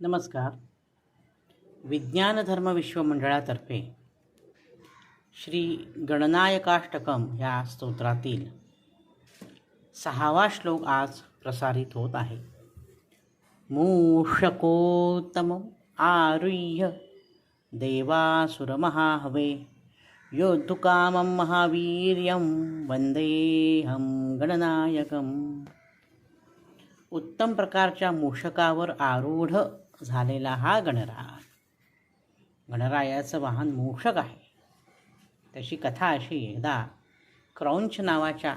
नमस्कार. विज्ञान धर्म विश्व मंडळातर्फे श्री गणनायकाष्टकम या स्तोत्रातील सहावा श्लोक आज प्रसारित होत आहे. मूषकोत्तम आरुह्य देवासुरमहाहवे योद्धुकामं महावीर्यं वंदेहं गणनायकम्. उत्तम प्रकारच्या मूषकावर आरूढ झालेला हा गणराय गणरायाचं वाहन मूषक आहे. तशी कथा अशी एकदा क्रौंच नावाच्या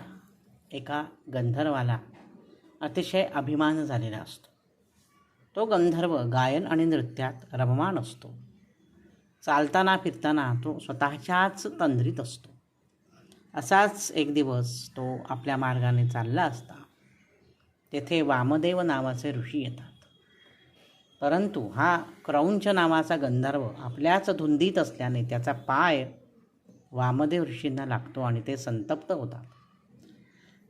एका गंधर्वाला अतिशय अभिमान झालेला असतो. तो गंधर्व गायन आणि नृत्यात रममान असतो. चालताना फिरताना तो स्वतःच्याच तंद्रीत असतो. असाच एक दिवस तो आपल्या मार्गाने चालला असता. तेथे वामदेव नावाचे ऋषी येतात. परंतु हा क्रौंच नावाचा गंधर्व आपल्याच धुंदीत असल्याने त्याचा पाय वामदेव ऋषींना लागतो आणि ते संतप्त होतात.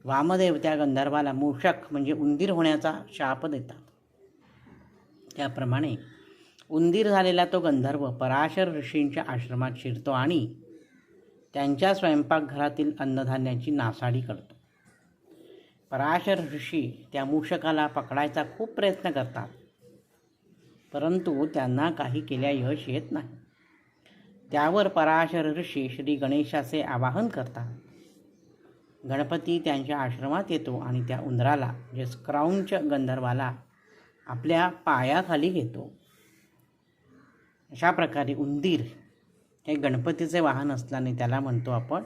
वामदेव त्या गंधर्वाला मूषक म्हणजे उंदीर होण्याचा शाप देतात. त्याप्रमाणे उंदीर झालेला तो गंधर्व पराशर ऋषींच्या आश्रमात शिरतो आणि त्यांच्या स्वयंपाकघरातील अन्नधान्याची नासाडी करतो. पराशर ऋषी त्या मूषकाला पकडायचा खूप प्रयत्न करतात. परंतु त्यांना काही केल्या यश येत नाही. त्यावर पराशर ऋषी श्री गणेशाचे आवाहन करतात. गणपती त्यांच्या आश्रमात येतो आणि त्या उंदराला जे क्रौंच गंधर्वाला आपल्या पायाखाली घेतो. अशा प्रकारे उंदीर हे गणपतीचे वाहन असल्याने त्याला म्हणतो आपण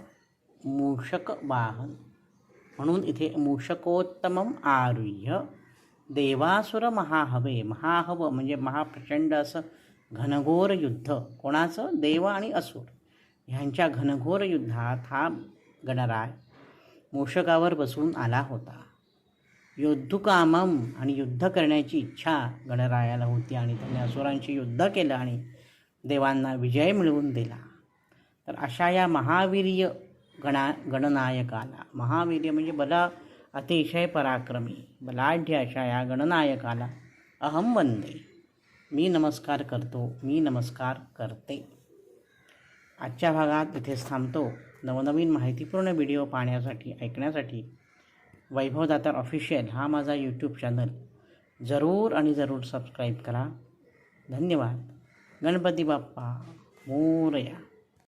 मूषक वाहन म्हणून इथे मूषकोत्तमम आरुह्य. देवासुर महाहवे महाहव म्हणजे महाप्रचंड असं घनघोर युद्ध. कोणाचं? देव आणि असुर. ह्यांच्या घनघोर युद्धात हा गणराय मूषकावर बसून आला होता. युद्धकामम आणि युद्ध करण्याची इच्छा गणरायाला होती आणि त्याने असुरांशी युद्ध केलं आणि देवांना विजय मिळवून दिला. तर अशा या महावीर्य गणा गणनायकाला. महावीर्य म्हणजे बला अतिशय पराक्रमी बलाढ्य अशा या गणनायकाला अहम वंदे. मी नमस्कार करतो मी नमस्कार करते. आजच्या भागात इथेच थांबतो. नवनवीन माहितीपूर्ण व्हिडिओ पाहण्यासाठी ऐकण्यासाठी वैभव दातार ऑफिशियल हा माझा यूट्यूब चॅनल जरूर आणि जरूर सबस्क्राईब करा. धन्यवाद. गणपती बाप्पा मोरया.